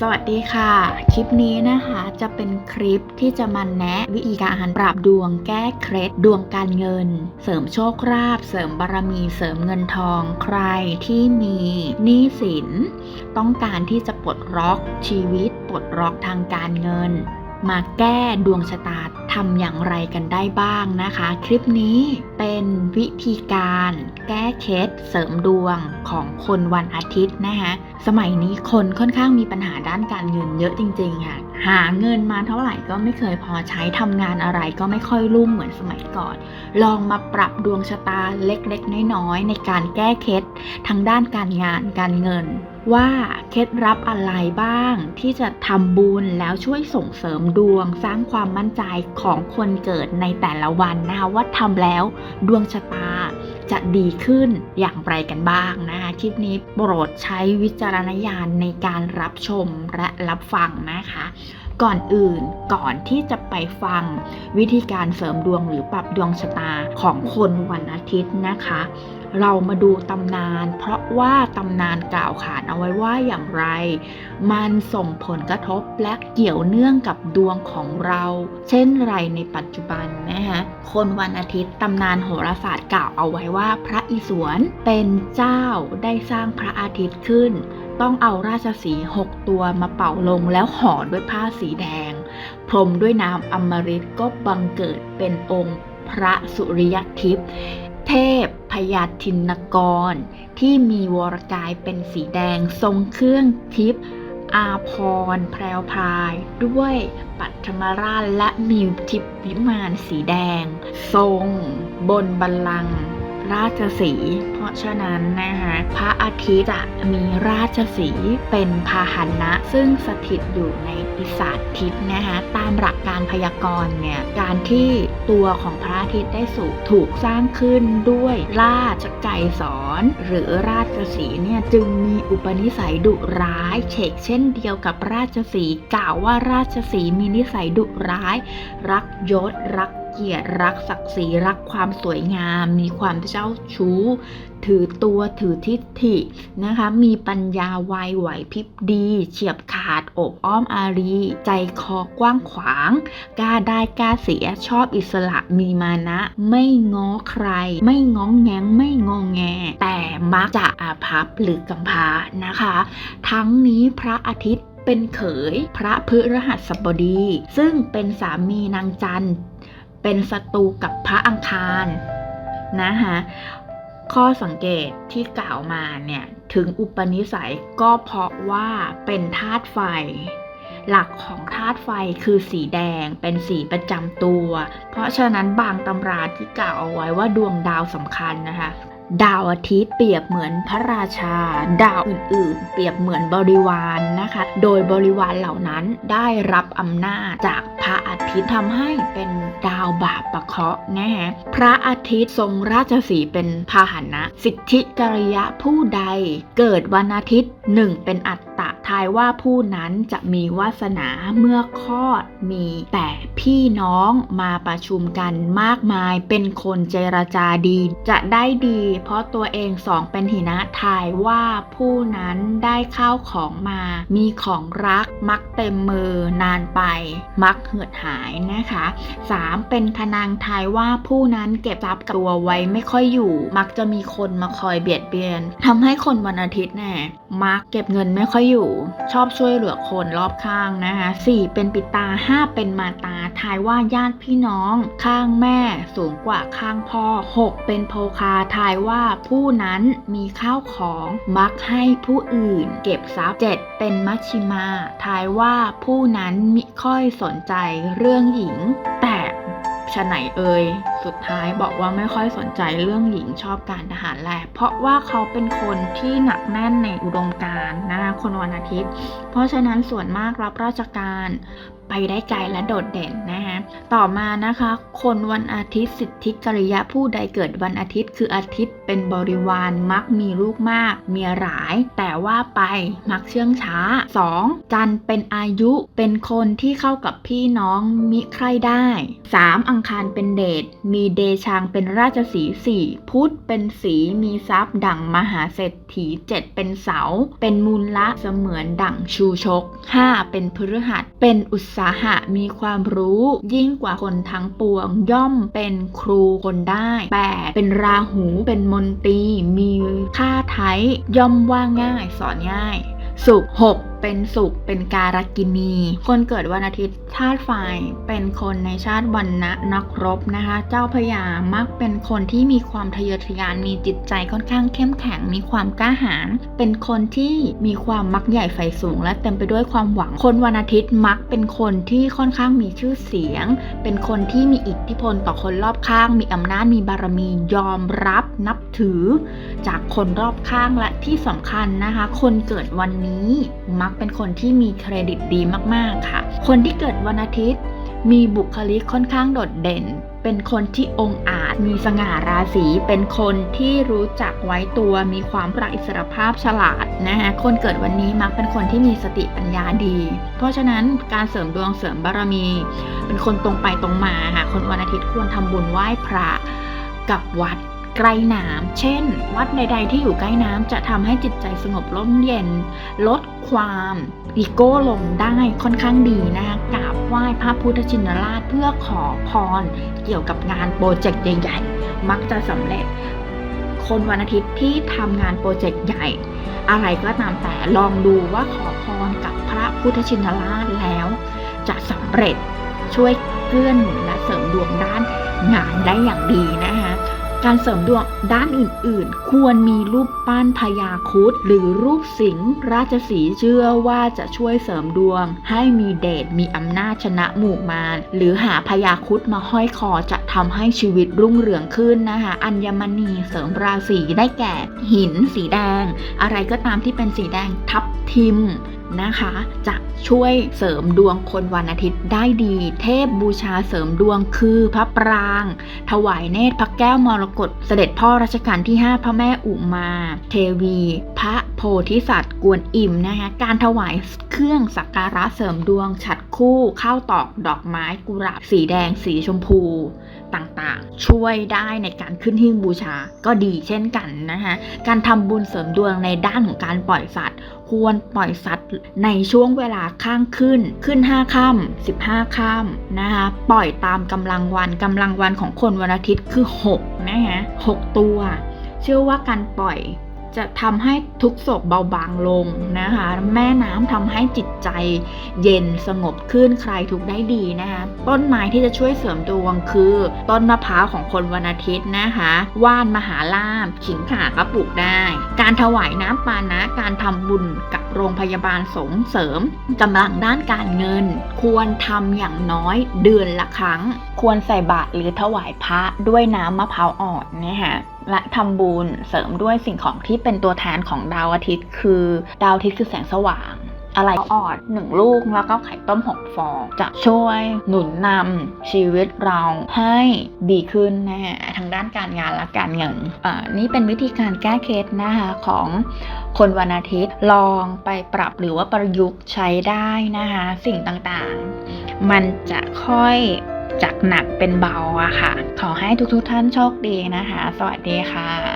สวัสดีค่ะ คลิปนี้นะคะจะเป็นคลิปที่จะมาแนะวิธีการปรับดวงแก้เคล็ดดวงการเงิน เสริมโชคลาภเสริมบารมี เสริมเงินทอง ใครที่มีหนี้สิน ต้องการที่จะปลดล็อกชีวิตปลดล็อกทางการเงิน มาแก้ดวงชะตา ทำอย่างไรกันได้บ้างนะคะ คลิปนี้เป็นวิธีการแก้เคล็ดเสริมดวงของคนวันอาทิตย์นะคะ สมัยนี้คนค่อนข้างมีปัญหาด้านการเงินเยอะจริง ๆ ค่ะ หาเงินมาเท่าไหร่ก็ไม่เคยพอใช้ทำงานอะไรก็ไม่ค่อยรุ่งเหมือนสมัยก่อน ลองมาปรับดวงชะตาเล็กๆ น้อยๆ ในการแก้เคล็ดทางด้านการงานการเงิน ว่าเคล็ดลับอะไรบ้างที่จะทำบุญแล้วช่วยส่งเสริมดวงสร้างความมั่นใจของคนเกิดในแต่ละวันนะคะว่าทำแล้วดวงชะตา จะดีขึ้นอย่างไรกันบ้างนะคะคลิปนี้โปรดใช้วิจารณญาณในการรับชมและรับฟังนะคะ ก่อนอื่นก่อนที่จะไปฟังวิธีการเสริมดวงหรือปรับดวงชะตาของคนวันอาทิตย์นะคะ เรามาดูตำนาน เพราะว่าตำนานกล่าวขานเอาไว้ว่าอย่างไร มันส่งผลกระทบและเกี่ยวเนื่องกับดวงของเรา เช่นไรในปัจจุบันนะคะคนวันอาทิตย์ตำนานโหราศาสตร์กล่าวเอาไว้ว่าพระอิศวรเป็นเจ้าได้สร้างพระอาทิตย์ขึ้น ต้องเอาราชสีห์หกตัวมาเป่าลงแล้วห่อด้วยผ้าสีแดง พรมด้วยน้ำอมฤตก็บังเกิดเป็นองค์พระสุริยทิพย์เทพ ยาธินกร ที่มีวรกายเป็นสีแดงทรงเครื่องทิพย์อาพรแพรวพราย ด้วยปัทมราชและมีทิพย์วิมานสีแดง ทรง บนบัลลังก์ ราชสีเพราะฉะนั้นนะคะพระอาทิตย์จะมีราชสีเป็นพาหนะซึ่งสถิตอยู่ในปีศาจทิพย์นะคะตามหลักการพยากรณ์เนี่ยการที่ตัวของพระอาทิตย์ได้สูถูกสร้างขึ้นด้วยราชไกสอนหรือราชสีเนี่ยจึงมีอุปนิสัยดุร้ายเฉกเช่นเดียวกับราชสีกล่าวว่าราชสีมีนิสัยดุร้าย รักยศรัก เกียรติรักศักดิ์ศรีรักความสวยงาม มีความเจ้าชู้ ถือตัวถือทิฏฐินะคะ มีปัญญาไวไหวพริบดี เฉียบขาดอบอ้อมอารี ใจคอกว้างขวางกล้าได้กล้าเสียชอบอิสระมีมานะ ไม่ง้อใคร ไม่ง้องแงงไม่งองแง แต่มักจะอาภัพหรือกำพานะคะ ทั้งนี้พระอาทิตย์เป็นเขย พระพฤหัสบดี ซึ่งเป็นสามีนางจันทร์ เป็นศัตรูกับพระอังคารนะคะข้อสังเกตที่กล่าวมาเนี่ยถึงอุปนิสัยก็เพราะว่าเป็นธาตุไฟ หลักของธาตุไฟคือสีแดงเป็นสีประจำตัว เพราะฉะนั้นบางตำราที่กล่าวเอาไว้ว่าดวงดาวสำคัญนะคะ ดาวอาทิตย์เปรียบเหมือนพระราชา ดาวอื่นๆ เปรียบเหมือนบริวารนนะคะ โดยบริวารเหล่านั้นได้รับอำนาจจากพระอาทิตย์ทำให้เป็นดาวบาปประเคราะห์นะฮะพระอาทิตย์ทรงราชสีเป็นพาหนะ สิทธิกริยะผู้ใด เกิดวันอาทิตย์หนึ่งเป็นอัต ตะทายว่าผู้นั้นจะมีวาสนาเมื่อคลอดมีแต่พี่น้องมาประชุมกันมากมายเป็นคนเจรจาดี จะได้ดี เพราะตัวเองสองเป็นหินะทายว่าผู้นั้นได้ข้าวของมา มีของรักมักเต็มมือนานไป มักเหือดหายนะคะ 3. เป็นพนังทายว่าผู้นั้นเก็บทรัพย์กับตัวไว้ไม่ค่อยอยู่ มักจะมีคนมาคอยเบียดเบียนทำให้คนวันอาทิตย์เนี่ยมักเก็บเงินไม่ค่อยอยู่ชอบช่วยเหลือคนรอบข้างนะคะ 4. เป็นปิตา 5. เป็นมาตาทายว่าญาติพี่น้อง ข้างแม่สูงกว่าข้างพ่อ 6. เป็นโภคาทายว่าผู้นั้นมีข้าวของมักให้ผู้อื่น เก็บทรัพย์ 7. เป็นมัชชิมา ทายว่าผู้นั้นมิค่อยสนใจเรื่องหญิง ชไหนเอ่ยสุดท้ายบอกว่าไม่ค่อยสนใจเรื่องหญิงชอบการทหารแหละเพราะว่าเขาเป็นคนที่หนักแน่นในอุดมการณ์นะคะคนวันอาทิตย์ เพราะฉะนั้นส่วนมากรับราชการ ไปได้ไกลและโดดเด่นนะคะต่อมานะคะ คนวันอาทิตย์สิทธิกริยะผู้ใดเกิดวันอาทิตย์ คืออาทิตย์เป็นบริวารมักมีลูกมาก เมียหลาย แต่ว่าไปมักเชื่องช้า 2. จันเป็นอายุเป็นคนที่เข้ากับพี่น้องมิใครได้ 3. อังคารเป็นเดชมีเดชางเป็นราชสีสี่พุธเป็นสีมีทรัพย์ดั่งมหาเศรษฐีเจ็ดเป็นเสา เป็นมูลละเสมือนดั่งชูชกห้าเป็นพฤหัสเป็นอุตสาหะมีความรู้ ยิ่งกว่าคนทั้งปวง ย่อมเป็นครูคนได้แปดเป็นราหูเป็นมนตรีมีค่าไทยย่อมว่าง่าย สอนง่าย สุขหกเป็นสุข เป็นการกินี คนเกิดวันอาทิตย์ชาติไฟเป็นคนในชาติวันนะนักรบนะคะ เจ้าพระยามักเป็นคนที่มีความทะเยอทะยาน มีจิตใจค่อนข้างเข้มแข็ง มีความกล้าหาญ เป็นคนที่มีความมักใหญ่ไฟสูง และเต็มไปด้วยความหวัง คนวันอาทิตย์มักเป็นคนที่ค่อนข้างมีชื่อเสียง เป็นคนที่มีอิทธิพลต่อคนรอบข้าง มีอำนาจ มีบารมี ยอมรับ นับถือ จากคนรอบข้าง และที่สำคัญนะคะ คนเกิดวันนี้มักักเป็นคนที่มีเครดิตดีมากๆค่ะ คนที่เกิดวันอาทิตย์ มีบุคลิกค่อนข้างโดดเด่น เป็นคนที่องอาจ มีสง่าราศี เป็นคนที่รู้จักไว้ตัว มีความรักอิสรภาพฉลาดนะคะคนเกิดวันนี้มักเป็นคนที่มีสติปัญญาดี เพราะฉะนั้นการเสริมดวงเสริมบารมี เป็นคนตรงไปตรงมาค่ะ คนวันอาทิตย์ควรทำบุญไหว้พระกับวัด ใกล้น้ำเช่น วัดใด ๆ ที่อยู่ใกล้น้ำจะทำให้จิตใจสงบร่มเย็น ลดความอีโก้ลงได้ค่อนข้างดีนะคะกราบไหว้พระพุทธชินราชเพื่อขอพร เกี่ยวกับงานโปรเจกต์ใหญ่ๆ มักจะสำเร็จ คนวันอาทิตย์ที่ทำงานโปรเจกต์ใหญ่ อะไรก็ตามแต่ลองดูว่าขอพรกับพระพุทธชินราชแล้ว จะสำเร็จช่วยเกื้อหนุนและเสริมดวงด้านงานได้อย่างดีนะคะ การเสริมดวงด้านอื่นๆ ควรมีรูปปั้นพญาคุดหรือรูปสิงห์ราชสีเชื่อว่าจะช่วยเสริมดวง ให้มีเดชมีอำนาจชนะหมู่มาร หรือหาพญาคุดมาห้อยคอจะทำให้ชีวิตรุ่งเรืองขึ้นนะคะ อัญมณีเสริมราศีได้แก่ หินสีแดง อะไรก็ตามที่เป็นสีแดงทับทิม นะคะ จะช่วยเสริมดวงคนวันอาทิตย์ได้ดี เทพบูชาเสริมดวงคือพระปราง ถวายเนตรพระแก้วมรกตเสด็จพ่อรัชกาลที่ 5 พระแม่อุมา เทวี พระโพธิสัตว์ กวนอิมนะคะการถวายเครื่องสักการะเสริมดวง ฉัดคู่ข้าวตอกดอกไม้กุหลาบสีแดงสีชมพูต่างๆ ช่วยได้ในการขึ้นหิ้งบูชาก็ดีเช่นกันนะคะการทำบุญเสริมดวงในด้านของการปล่อยสัตว์ควรปล่อยสัตว์ในช่วงเวลาข้างขึ้น ขึ้น 5 ค่ำ15 ค่ำนะคะ ปล่อยตามกำลังวันกำลังวันของคนวันอาทิตย์คือ 6 นะคะ6ตัว เชื่อว่าการปล่อย จะทำให้ทุกโศกเบาบางลงนะคะ แม่น้ำทำให้จิตใจเย็นสงบขึ้นคลายทุกได้ดีนะคะต้นไม้ที่จะช่วยเสริมดวงคือ ต้นมะพร้าวของคนวันอาทิตย์นะคะว่านมหาลาภขิงข่าก็ปลูกได้ การถวายน้ำปานะการทำบุญกับโรงพยาบาลสงเสริมกำลังด้านการเงิน ควรทำอย่างน้อยเดือนละครั้งควรใส่บาตรหรือถวายพระด้วยน้ำมะพร้าวอ่อนนะคะและทำบุญเสริมด้วยสิ่งของที่เป็นตัวแทนของดาวอาทิตย์ คือ ดาวอาทิตย์คือแสงสว่าง อะไรก็ออดหนึ่งลูกแล้วก็ไข่ต้มหกฟอง จะช่วยหนุนนำชีวิตเราให้ดีขึ้นนะฮะทางด้านการงานและการเงินอ่านี่เป็นวิธีการแก้เคล็ดนะคะของคนวันอาทิตย์ลองไปปรับหรือว่าประยุกต์ใช้ได้นะคะสิ่งต่างๆ มันจะค่อย จากหนักเป็นเบาอะค่ะ ขอให้ทุกๆท่านโชคดีนะคะ สวัสดีค่ะ